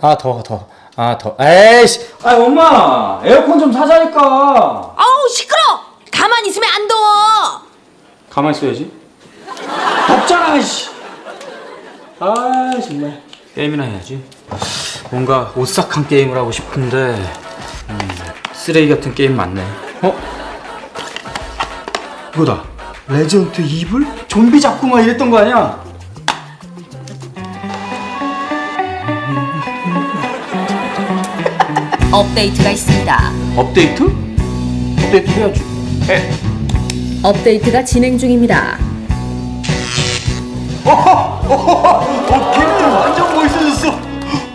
아 더워 더워 아 더워 에이씨 아 엄마 에어컨 좀 사자니까 아우 시끄러! 가만히 있으면 안 더워. 가만히 있어야지 덥잖아 씨. 아 정말 게임이나 해야지 뭔가 오싹한 게임을 하고 싶은데 음, 쓰레기 같은 게임 많네 어? 이거다 레전드 이블? 좀비 잡고 막 이랬던 거 아니야? 업데이트가 있습니다. 업데이트? 업데이트 해야지 해 업데이트가 진행 중입니다. 어, 걔는 완전 멋있어졌어.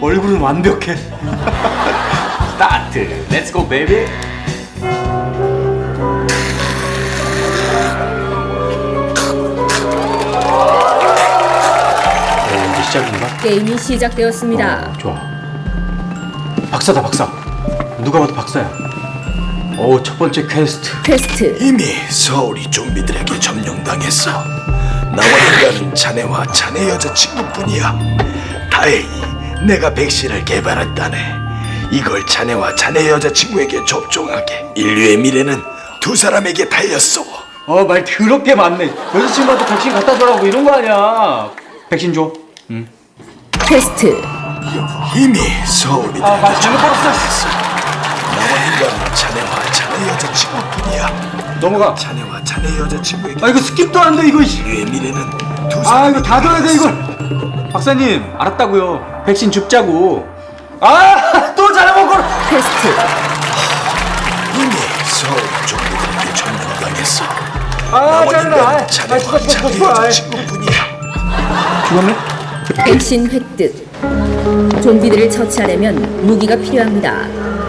얼굴은 완벽해. 스타트. 렛츠 고 베이비. 네, 이제 시작인가? 게임이 시작되었습니다. 좋아. 박사다 박사. 누가 봐도 박사야. 오, 첫 번째 퀘스트. 퀘스트 이미 서울이 좀비들에게 점령당했어. 나와 인간은 자네와 자네 여자친구뿐이야. 다행히 내가 백신을 개발했다네. 이걸 자네와 자네 여자친구에게 접종하게. 인류의 미래는 두 사람에게 달렸어. 어, 말 더럽게 많네. 여자친구한테 백신 갖다 주라고 이런 거 아니야. 백신 줘. 응. 퀘스트 이미 서울이 아, 말 잘못 걸었어. 인간은 자네와 자네 여자친구뿐이야. 넘어가. 자네와 자네 여자친구에게 아, 이거 스킵도 안 돼, 이거. 씨. 인류의 미래는 두 아 사람. 이거 다 줘야 돼 이걸 박사님 알았다고요 백신 줍자고 아 또 잘못 걸어 퀘스트 이미 서울 좀비들에게 점령당했어. 아 나와 짜증나 인간은 아, 자네와 죽었어 자네 죽었어 아, 여자친구뿐이야. 죽었네 백신 획득 좀비들을 처치하려면 무기가 필요합니다.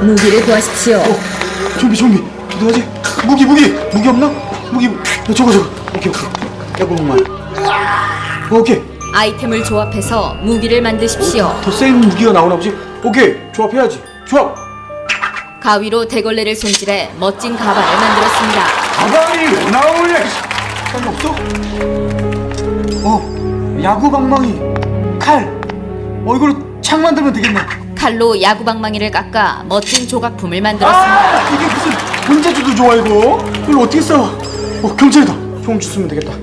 무기를 구하십시오. 좀비 좀비. 어떡하지? 무기 무기. 무기 없나? 무기. 야, 저거 저거. 오케이 오케이. 야구만 어, 오케이. 아이템을 조합해서 무기를 만드십시오. 더센 무기가 나오나 보지? 오케이. 조합해야지. 조합. 가위로 대걸레를 손질해 멋진 가발을 만들었습니다. 가방이 왜 나오냐 딴 없어? 어 야구 방망이 칼어 이걸로 창 만들면 되겠네 칼로 야구방망이를 깎아 멋진 조각품을 만들었습니다. 아 이게 무슨 문제주도 좋아 이거? 이걸 어떻게 싸워 어 경찰이다. 총주 쓰면 되겠다.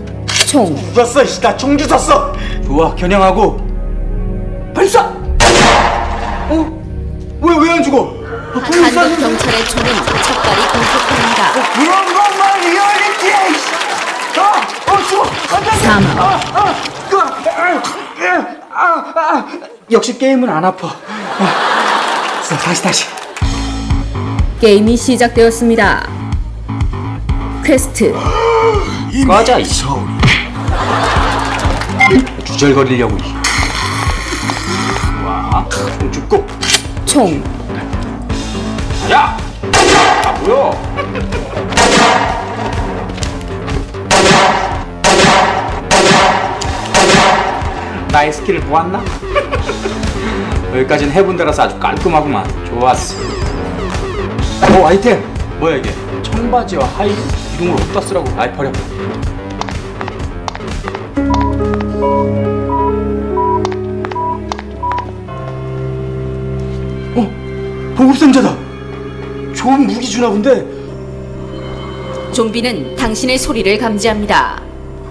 총, 죽었어 이씨? 나 총주 샀어 좋아 겨냥하고. 발사 어? 왜 왜 안 죽어? 아, 분명히 한국. 경찰의 총은 척발이 공격합니다. 그런 것만 리얼리티 아! 어 죽어! 안돼 사망. 아, 아, 그, 아, 아, 아. 역시 게임은 안 아파 아. 자, 다시 다시 게임이 시작되었습니다. 퀘스트 꺼져, 이 서울이 주절거리려고 와, 총 죽고 총, 야! 아 뭐야? 나의 스킬을 보았나? 여기까지는 해본 데라서 아주 깔끔하구만. 좋았어. 오 아이템! 뭐야 이게? 청바지와 하이 걸 어디다 쓰라고. 아이 버려. 어 보급상자다! 좋은 무기 주나 본데? 좀비는 당신의 소리를 감지합니다.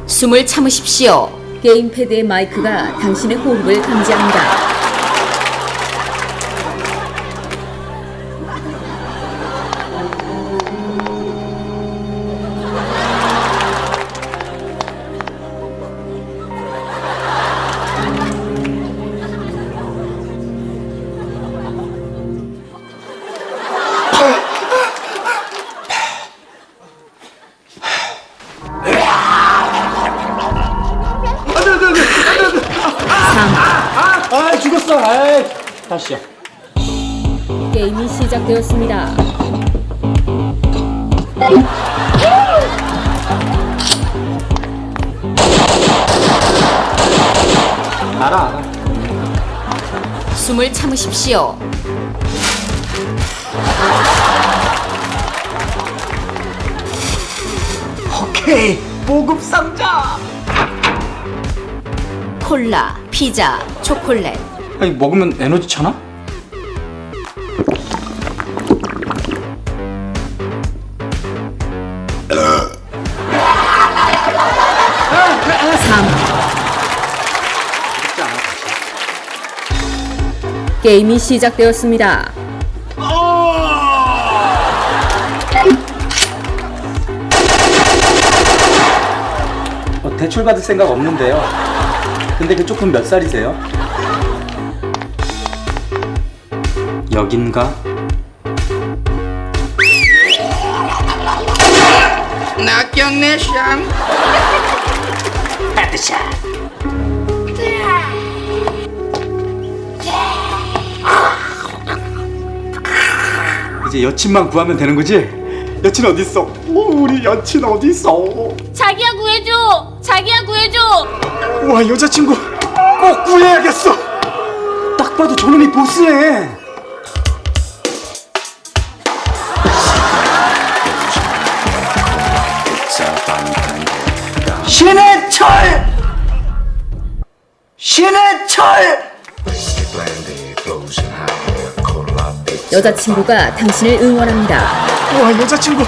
숨을 참으십시오. 게임패드의 마이크가 당신의 호흡을 감지합니다. 사망. 아 죽었어 아이 다시야 게임이 시작되었습니다. 알아 알아 숨을 참으십시오. 오케이 보급 상자 콜라, 피자, 초콜릿. 아니 먹으면 에너지 차나? 삼 게임이 시작되었습니다. 어, 대출 받을 생각 없는데요. 근데 그 조금 몇 살이세요? 여긴가? 이제 여친만 구하면 되는 거지? 여친 어디 있어? 오, 우리 여친 어디 있어? 자기야 구해줘! 자기야 구해줘! 와 여자친구 꼭 구해야겠어. 딱 봐도 저놈이 보스네. 신해철! 신해철! 여자친구가 당신을 응원합니다. 와 여자친구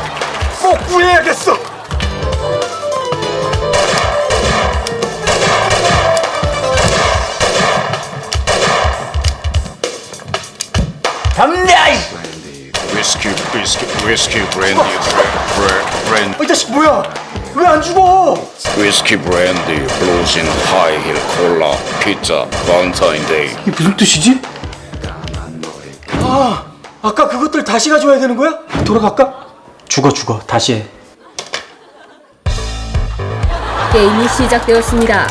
꼭 구해야겠어. 담냐 이! 위스키 위스키 위스키 브랜디 브랜 브랜 이 자식 뭐야? 왜 안 죽어? 위스키 브랜디 블루진 하이힐 콜라 피자 발렌타인데이 이게 무슨 뜻이지? 아, 아까 그것들 다시 가져와야 되는 거야? 돌아갈까? 죽어 죽어 다시 해. 게임이 시작되었습니다.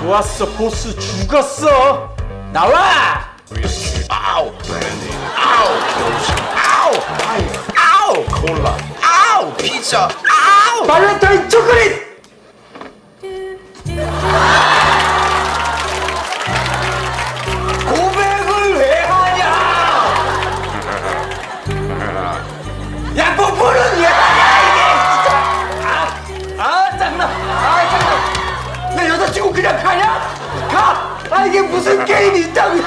좋았어 보스 죽었어. 나와. 아우 브랜디 아우 아우 아우 콜라 아우 피자 아우 발렌타인 초콜릿. 고백을 왜 하냐? 야, 뽀뽀는 왜 하냐 이게 진짜. 아, 아 짱나. 아 짱나. 내 여자친구 그냥 가냐? 가. 아 이게 무슨 게임이 있다고?